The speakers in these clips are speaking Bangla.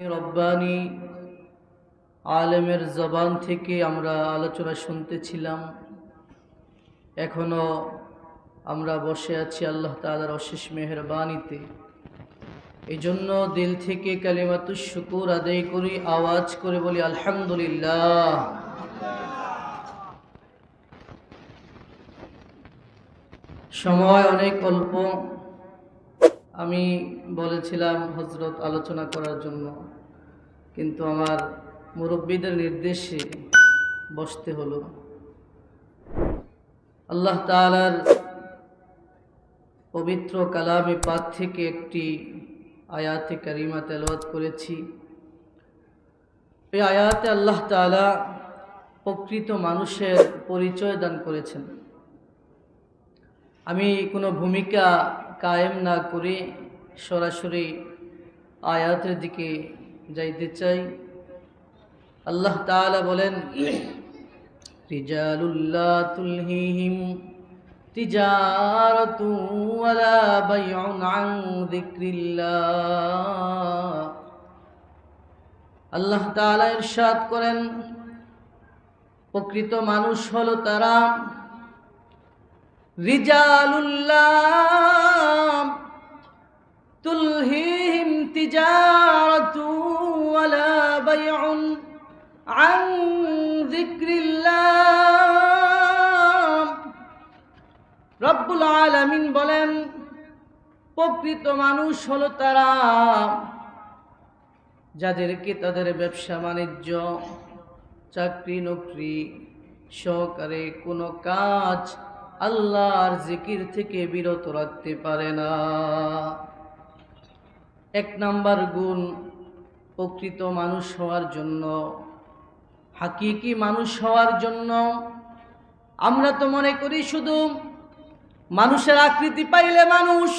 রব্বানি, আলেমের জবান থেকে আমরা আলোচনা শুনতেছিলাম। এখনও আমরা বসে আছি আল্লাহ তালার অশেষ মেহরবানিতে। এই জন্য দিল থেকে কালিমাতু শুকুর আদায় করি, আওয়াজ করে বলি, আলহামদুলিল্লাহ। সময় অনেক অল্প। আমি বলেছিলাম হজরত আলোচনা করার জন্য। কিন্তু আমার মুরব্বীদের নির্দেশে বসতে হলো। আল্লাহ তালার পবিত্র কালামে পাক থেকে একটি আয়াতে কারিমা তেলাওয়াত করেছি। এই আয়াতে আল্লাহ তালা প্রকৃত মানুষের পরিচয় দান করেছেন। আমি কোনো ভূমিকা কায়েম না করে সরাসরি আয়াতের দিকে যাইতে চাই। আল্লাহ তাআলা বলেন তুলহিহিম আল্লাহ তাআলা ইরশাদ করেন, প্রকৃত মানুষ হলো তারা রিজালুল্লাহ তুলহিহিম তিজারাতু ওয়ালা বাইউন আন যিকরিল্লাহ। রব্বুল আলামিন বলেন, প্রকৃত মানুষ হলো তারা যাদেরকে তাদের ব্যবসা বাণিজ্য চাকরি নকরি সহকারে কোনো কাজ আল্লাহর জিকির থেকে বিরত রাখতে পারে না। এক নাম্বার গুণ, প্রকৃত মানুষ হওয়ার জন্য, হাকিকি মানুষ হওয়ার জন্য। আমরা তো মনে করি শুধু মানুষের আকৃতি পাইলে মানুষ,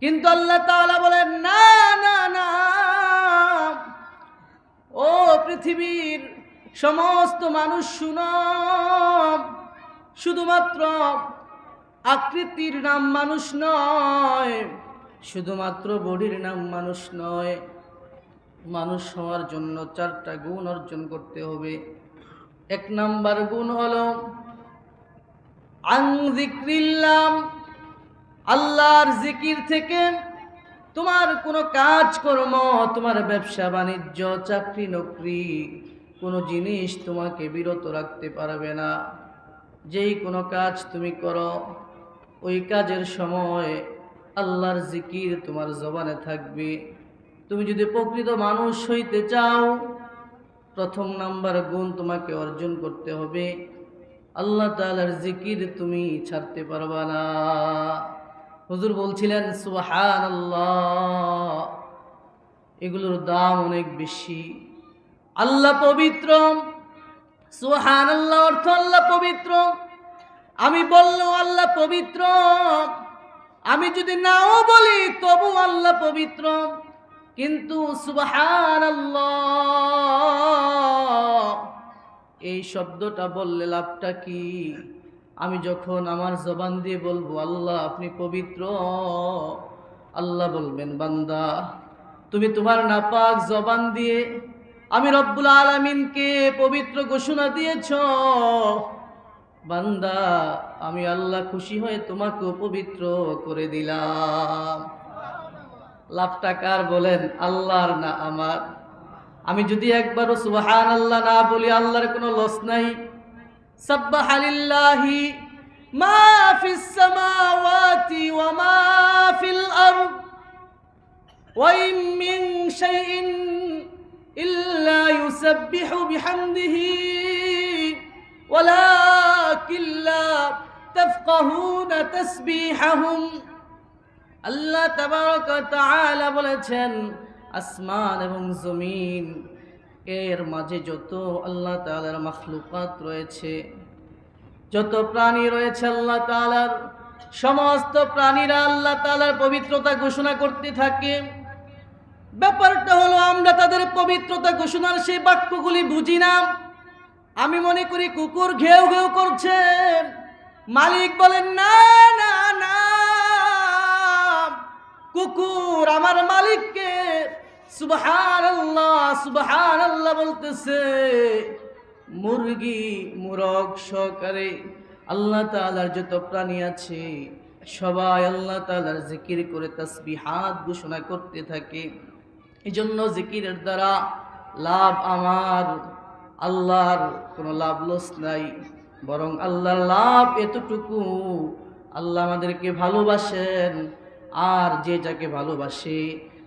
কিন্তু আল্লাহ তাআলা বলেন, না না না। ও পৃথিবীর সমস্ত মানুষ শুনো। শুধুমাত্র আকৃতির নাম মানুষ নয়, শুধুমাত্র বডির নাম মানুষ নয়, মানুষ হওয়ার জন্য চারটা গুণ অর্জন করতে হবে। এক নাম্বার গুণ হলো আংজিক্রিল্লাম আল্লাহর জিকির থেকে তোমার কোনো কাজকর্ম, তোমার ব্যবসা, বাণিজ্য চাকরি নকরি কোনো জিনিস তোমাকে বিরত রাখতে পারবে না। যেই কোনো কাজ তুমি করো, ওই কাজের সময় আল্লাহর জিকির তোমার জবানে থাকবে। তুমি যদি প্রকৃত মানুষ হইতে চাও, প্রথম নাম্বার গুণ তোমাকে অর্জন করতে হবে। আল্লাহ তালার জিকির তুমি ছাড়তে পারবা না। হুজুর বলছিলেন সুহান আল্লাহ এগুলোর দাম অনেক বেশি। আল্লাহ পবিত্র সুহান আল্লাহ অর্থ আল্লাহ পবিত্র। আমি বললেও আল্লাহ পবিত্র। আমি যদি নাও বলি তবু আল্লাহ পবিত্র। কিন্তু সুবহান এই শব্দটা বললে লাভটা কি? আমি যখন আমার জবান দিয়ে বলব, আল্লাহ আপনি পবিত্র, আল্লাহ বলবেন, বান্দা, তুমি তোমার নাপাক জবান দিয়ে আমি রব্বুল আলমিনকে পবিত্র ঘোষণা দিয়েছ। বান্দা, আমি আল্লাহ খুশি হয়ে তোমাকে পবিত্র করে দিলাম। লাভটা কার বলেন? আল্লাহর না আমার? আমি যদি একবারও সুবহান আল্লাহ না বলি, আল্লাহর কোনো লস নাই। সাব্বাহ লিল্লাহি মা ইল্লা ইউসাব্বিহু বিহামদিহি ওয়ালাকিন লা তাফকাহুনা তাসবিহাহুম। আল্লাহ তাবারক তাআলা বলেছেন, আসমান এবং জমিন, এর মাঝে যত আল্লাহ তাআলার মাখলুকাত রয়েছে, যত প্রাণী রয়েছে আল্লাহ তাআলার, সমস্ত প্রাণীরা আল্লাহ তাআলার পবিত্রতা ঘোষণা করতে থাকে। ব্যাপারটা হলো, আমরা তাদের পবিত্রতা ঘোষণার সেই বাক্যগুলি বুঝি না। আমি মনে করি কুকুর ঘেউ ঘেউ করছে। মালিক বলেন, না না না। কুকুর আমার মালিককে সুবহান আল্লাহ সুবহান আল্লাহ বলতেছে। মুরগি, মুরগ সহকারে আল্লাহ তাআলার যত প্রাণী আছে, সবাই আল্লাহ তাআলার জিকির করে তাসবিহাত ঘোষণা করতে থাকে। এই জন্য জিকিরের দ্বারা লাভ আমার, আল্লাহর কোনো লাভ লস নাই। বরং আল্লাহর লাভ এতটুকু, আল্লাহ আমাদেরকে ভালোবাসেন। আর যে যাকে ভালোবাসে,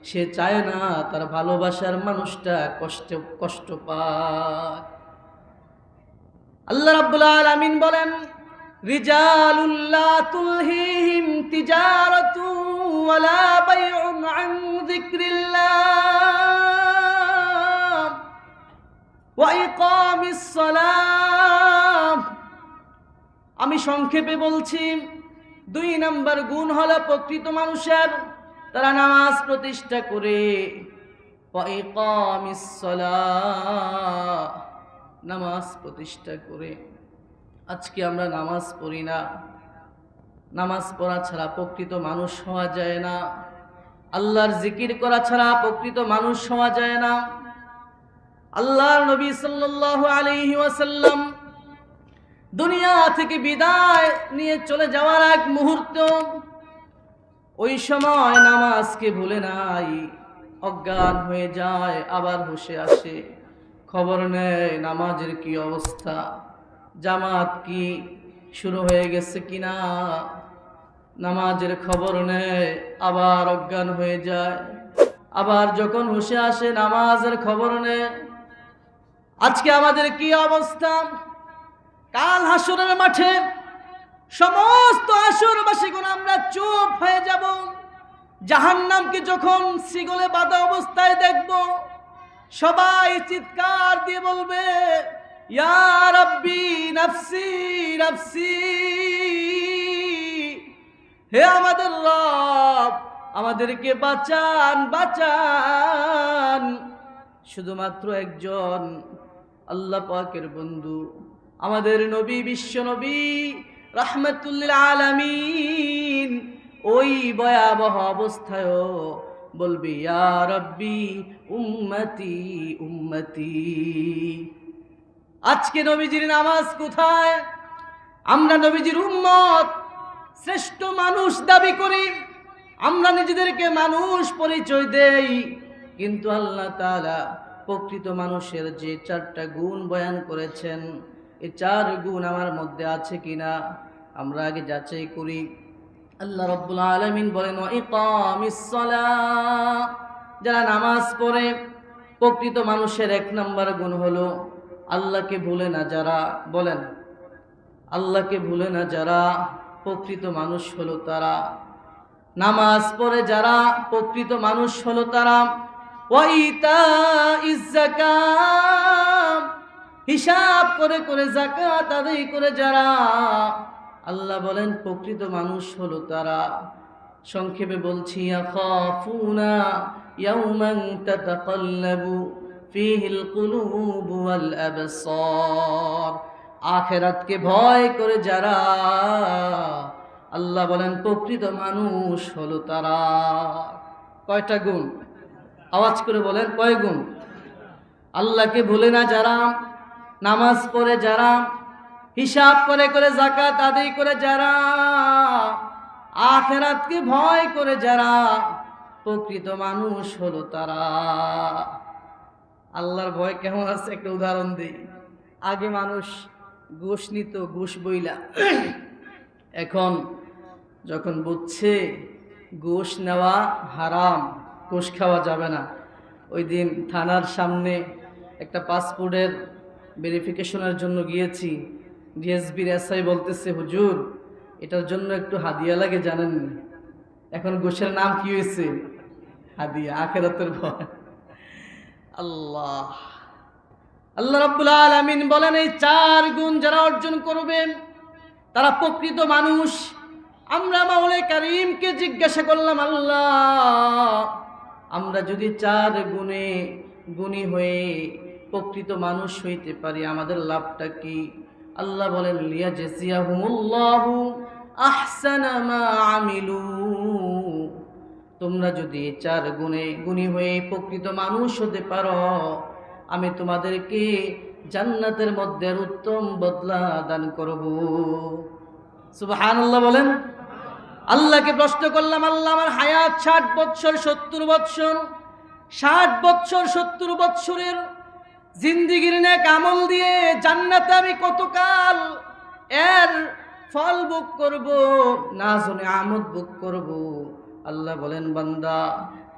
সে চায় না তার ভালোবাসার মানুষটা কষ্ট কষ্ট পায়। আল্লাহ রাব্বুল আলামিন বলেন রিজালুল্লাহ তুলহিহিম তিজারাতু ওয়ালা বাইউন আন যিকরিল্লাহ। ওয়া ইকামিস সালাম। আমি সংক্ষেপে বলছি, দুই নাম্বার গুণ হলো প্রকৃত মানুষের, তারা নামাজ প্রতিষ্ঠা করে। সালাহ নামাজ প্রতিষ্ঠা করে। আজকে আমরা নামাজ পড়ি না। নামাজ পড়া ছাড়া প্রকৃত মানুষ হওয়া যায় না। আল্লাহর জিকির করা ছাড়া প্রকৃত মানুষ হওয়া যায় না। আল্লাহর নবী সাল্লাল্লাহু আলাইহি ওয়াসাল্লাম দুনিয়া থেকে বিদায় নিয়ে চলে যাওয়ার এক মুহূর্ত। ওই সময় নামাজকে ভুলে নাই, অজ্ঞান হয়ে যায়, আবার বসে আসে। খবর নেয়, নামাজের কি অবস্থা? জামাত কি শুরু হয়ে গেছে কিনা? নামাজের খবর নেয়, আবার অজ্ঞান হয়ে যায়। আবার যখন হুশে আসে, নামাজের খবর নেয়। আজকে আমাদের কি অবস্থা? কাল হাসরের মাঠে সমস্ত আসরবাসীগুলো আমরা চুপ হয়ে যাব। জাহান্নামকে যখন সিগলে বাঁধা অবস্থায় দেখব, সবাই চিৎকার দিয়ে বলবে নাফসি নাফসি। হে আমাদের রব, আমাদেরকে বাঁচান বাঁচান। শুধুমাত্র একজন আল্লাহ পাকের বন্ধু, আমাদের নবী, বিশ্ব নবী, রাহমাতুল্লিল আলামিন। ওই ভয়াবহ অবস্থায়ও বলবি, ইয়া রব্বি উম্মতি উম্মতি। আজকে নবীজির নামাজ কোথায়? আমরা নবীজির উম্মত। শ্রেষ্ঠ মানুষ দাবি করি। আমরা নিজেদেরকে মানুষ পরিচয় দেই। কিন্তু আল্লাহ তাআলা প্রকৃত মানুষের যে চারটা গুণ বয়ান করেছেন এই চার গুণ আমার মধ্যে আছে কিনা আমরা আগে যাচাই করি। আল্লাহ রব্বুল আলমিন বলেন যারা নামাজ পড়ে, প্রকৃত মানুষের এক নম্বর গুণ হলো আল্লাহকে ভুলে না যারা, বলেন, আল্লাহকে ভুলে না যারা প্রকৃত মানুষ হলো তারা। নামাজ পড়ে যারা প্রকৃত মানুষ হলো তারা। হিসাব করে করে জাকাত আদায় করে যারা, আল্লাহ বলেন, প্রকৃত মানুষ হলো তারা। সংক্ষেপে বলছি ইয়াউমান তাতাকাল্লাবু। কুলুবু ওয়াল আবসার। আখেরাতকে ভয় করে যারা আল্লাহ বলেন, প্রকৃত মানুষ হলো তারা। কয়টা গুণ? আওয়াজ করে বলেন, কয় গুণ? আল্লাহকে ভুলে না যারা, নামাজ পড়ে যারা, হিসাব করে করে জাকাত আদায় করে যারা, আখেরাতকে ভয় করে যারা, প্রকৃত মানুষ হলো তারা। আল্লাহর ভয় কেমন আছে? একটা উদাহরণ দিই। আগে মানুষ ঘুষ নিত, ঘুষ বইলা। এখন যখন বুঝছে ঘুষ নেওয়া হারাম, ঘুষ খাওয়া যাবে না, ওই দিন থানার সামনে একটা পাসপোর্টের ভেরিফিকেশনের জন্য গিয়েছি। ডিএসবির এসআই বলতেছে, হুজুর, এটার জন্য একটু হাদিয়া লাগে জানেন এখন ঘুষের নাম কি হয়েছে? হাদিয়া, আখেরাতের ভয়। আল্লাহ। আল্লাহ রাব্বুল আলামিন বলেন, এই চার গুণ যারা অর্জন করবেন, তারা প্রকৃত মানুষ। আমরা মাওলে কারিমকে জিজ্ঞাসা করলাম, আল্লাহ, আমরা যদি চার গুণে গুণী হয়ে প্রকৃত মানুষ হইতে পারি, আমাদের লাভটা কি? আল্লাহ বলেন লিয়া জেসিয়াহুমুল্লাহু আহসানা মা আমিলু তোমরা যদি চার গুণে গুণী হয়ে প্রকৃত মানুষ হতে পারো, আমি তোমাদেরকে জান্নাতের মধ্যে উত্তম বদলা দান করব। সুবহানাল্লাহ বলেন, আল্লাহকে প্রশ্ন করলাম, আল্লাহ আমার হায়াত ষাট বৎসর, সত্তর বৎসর, ষাট বৎসর, সত্তর বৎসরের জিন্দিগির নেক আমল দিয়ে জান্নাতে আমি কতকাল এর ফল ভোগ করব, না শুনে আমদ ভোগ করব? আল্লাহ বলেন, বান্দা,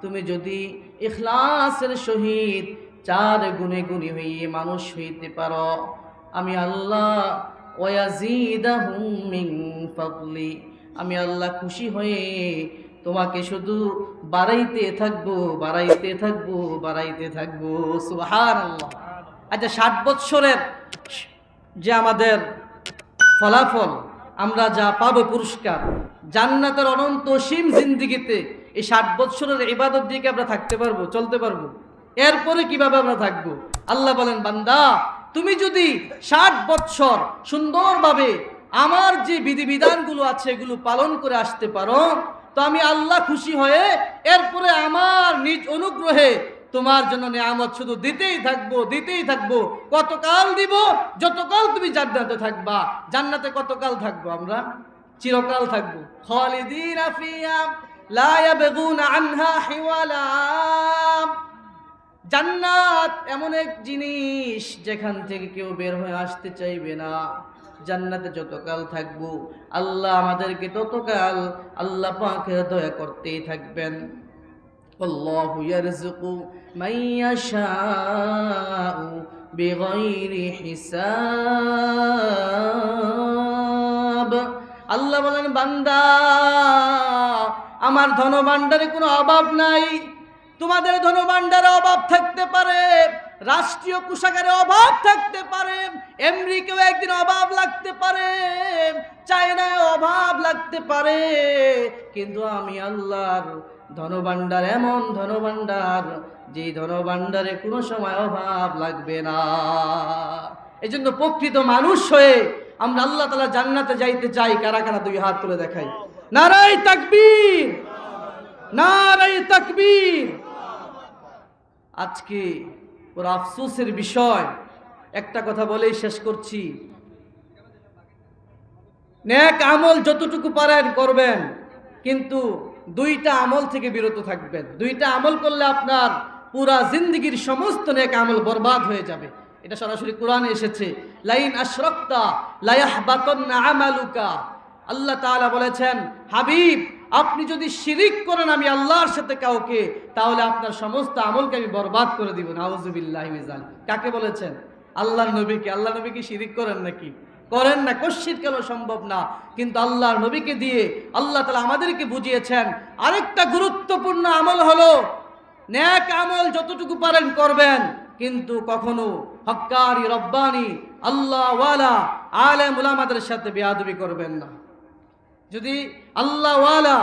তুমি যদি ইখলাসের সহিত চার গুণে গুণে হইয়ে মানুষ হইতে পারো, আমি আল্লাহ ফাদলি, আমি আল্লাহ খুশি হয়ে তোমাকে শুধু বাড়াইতে থাকব বাড়াইতে থাকব বাড়াইতে থাকব। সুহান আচ্ছা ষাট বৎসরের যে আমাদের ফলাফল, আমরা যা পাবো পুরস্কার জান্নাতের অনন্ত সীম জিন্দিগিতে এই ষাট বৎসরের ইবাদত দিয়ে আমরা থাকতে পারব, চলতে পারব? এরপরে কীভাবে আমরা থাকব? আল্লাহ বলেন, বান্দা, তুমি যদি ষাট বৎসর সুন্দরভাবে আমার যে বিধিবিধানগুলো আছে এগুলো পালন করে আসতে পারো, তো আমি আল্লাহ খুশি হয়ে এরপরে আমার নিজ অনুগ্রহে তোমার জন্য নিয়ামত শুধু দিতেই থাকব দিতেই থাকব। কতকাল দিব? যতকাল তুমি জান্নাতে থাকবা। জান্নাতে কতকাল থাকব আমরা? চিরকাল থাকব। জান্নাত এমন এক জিনিস যেখান থেকে কেউ বের হয়ে আসতে চাইবে না। জান্নাতে যতকাল থাকব, আল্লাহ আমাদেরকে ততকাল আল্লাহ পাকে দয়া করতেই থাকবেন। হিসাব। আল্লাহ বলেন, বান্দা, আমার ধন ভাণ্ডারে কোনো অভাব নাই। তোমাদের ধন ভাণ্ডারে অভাব থাকতে পারে, রাষ্ট্রীয় কোষাগারে অভাব থাকতে পারে, আমেরিকাও একদিন অভাব লাগতে পারে, চায়নায় অভাব লাগতে পারে। কিন্তু আমি আল্লাহর ধনভাণ্ডার, এমন ধনভাণ্ডার যে ধনভাণ্ডারে কোনো সময় অভাব লাগবে না। এই জন্য প্রকৃত মানুষ হয়ে আমরা আল্লাহ তালা জান্নাতে যাইতে চাই কারা কারা দুই হাত তুলে দেখাই। নারাই তাকবীর! নারাই তাকবীর! আজকে ওর আফসোসের বিষয়, একটা কথা বলেই শেষ করছি। ন্যাক আমল যতটুকু পারেন করবেন, কিন্তু দুইটা আমল থেকে বিরত থাকবেন। দুইটা আমল করলে আপনার পুরা জিন্দগির সমস্ত নেক আমল বরবাদ হয়ে যাবে। এটা সরাসরি কোরআনে এসেছে। লাইন আশরক্তা, লায়াহবাতান্না আমালুকা। আল্লাহ তাআলা বলেছেন, হাবিব, আপনি যদি শিরিক করেন আমি আল্লাহর সাথে কাউকে, তাহলে আপনার সমস্ত আমলকে আমি বরবাদ করে দিব। নাউজুবিল্লাহি যালিক। কাকে বলেছেন? আল্লাহর নবীকে। আল্লাহ নবী কি শিরিক করেন নাকি? করেন না কশ্চিত কেন সম্ভব না। কিন্তু আল্লাহর নবীকে দিয়ে আল্লাহ তালা আমাদেরকে বুঝিয়েছেন, আরেকটা গুরুত্বপূর্ণ আমল হলো ন্যাক আমল যতটুকু পারেন করবেন। কিন্তু কখনো হক্কারি রব্বানি, আল্লাহ ওয়ালা, আলেম উলামাদের সাথে বেয়াদবি করবেন না। যদি আল্লাহ ওয়ালা,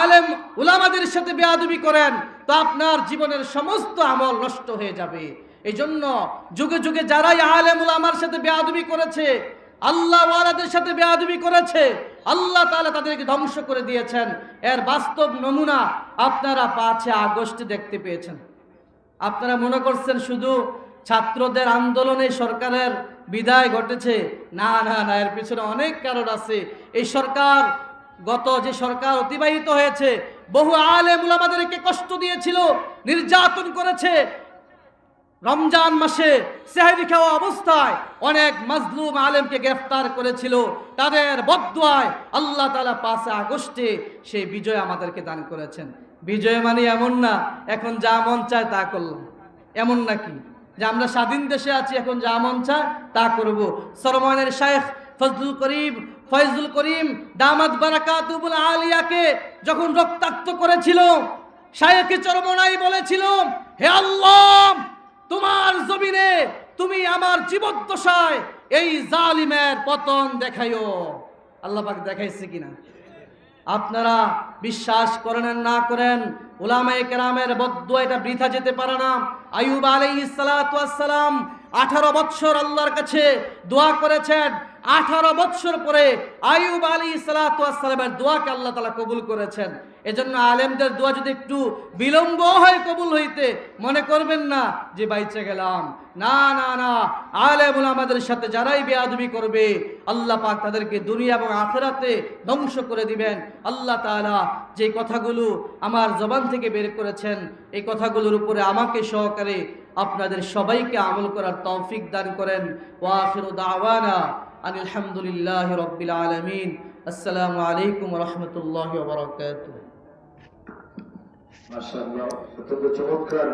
আলেম উলামাদের সাথে বেয়াদবি করেন, তো আপনার জীবনের সমস্ত আমল নষ্ট হয়ে যাবে। এই জন্য যুগে যুগে যারাই আলেম উলামার সাথে বেয়াদবি করেছে, আল্লাহ ওয়ালাদের সাথে বেয়াদবি করেছে, আল্লাহ তাআলা তাদেরকে ধ্বংস করে দিয়েছেন। এর বাস্তব নমুনা আপনারা পাঁচে আগস্টে দেখতে পেয়েছেন। আপনারা মনে করছেন শুধু ছাত্রদের আন্দোলনে সরকারের বিদায় ঘটেছে? না না না, এর পিছনে অনেক কারণ আছে। এই সরকার, গত যে সরকার অতিবাহিত হয়েছে, বহু আলেম আমাদেরকে কষ্ট দিয়েছিল, নির্যাতন করেছে। রমজান মাসে সেহারি খাওয়া অবস্থায় অনেক মাজলুম আলেমকে গ্রেফতার করেছিল। তাদের বদুয়ায় আল্লাহ তালা পাঁচে আগস্টে সেই বিজয় আমাদেরকে দান করেছেন। বিজয় মানে এমন না, এখন যা মন চায় তা করলাম। এমন নাকি? যে আমরা স্বাধীন দেশে আছি, এখন যা মন চায় তা করব। সরমনের শায়েখ ফজলুল করিম, ফয়জুল করিম, দামাত বারাকাতুবুল আলিয়াকে যখন রক্তাক্ত করেছিল, শায়েখে চরমনাই বলেছিল, হে আল্লাহ, তোমার জমিনে তুমি আমার জীবদ্দশায় এই জালিমের পতন দেখাইও। আল্লাহ পাক দেখাইছে কিনা? আপনারা বিশ্বাস করেন না করেন ওলামায় কেরামের বদ্ধ এটা বৃথা যেতে পারে না। আয়ুব আলাই ইসালাতাম আঠারো বৎসর আল্লাহর কাছে দোয়া করেছেন আঠারো বৎসর পরে আয়ুব আলী সালাতামের দোয়াকে আল্লাহ তালা কবুল করেছেন। এজন্য আলেমদের দোয়া যদি একটু বিলম্ব হয় কবুল হইতে, মনে করবেন না যে বাইচে গেলাম। না না না, আলেমুল আমাদের সাথে যারাই বেয়াদবি করবে, আল্লাহ পাক তাদেরকে দুনিয়া এবং আখেরাতে ধ্বংস করে দিবেন। আল্লাহ তাআলা যে কথাগুলো আমার জবান থেকে বের করেছেন, এই কথাগুলোর উপরে আমাকে সহকারে আপনাদের সবাইকে আমল করার তৌফিক দান করেন। ওয়াখিরু দাওয়ানা। আনিল হামদুলিল্লাহি রাব্বিল আলামিন আসসালামু আলাইকুম ওয়া রাহমাতুল্লাহি ওয়া বারাকাতুহু মাশাআল্লাহ অত্যন্ত চমৎকার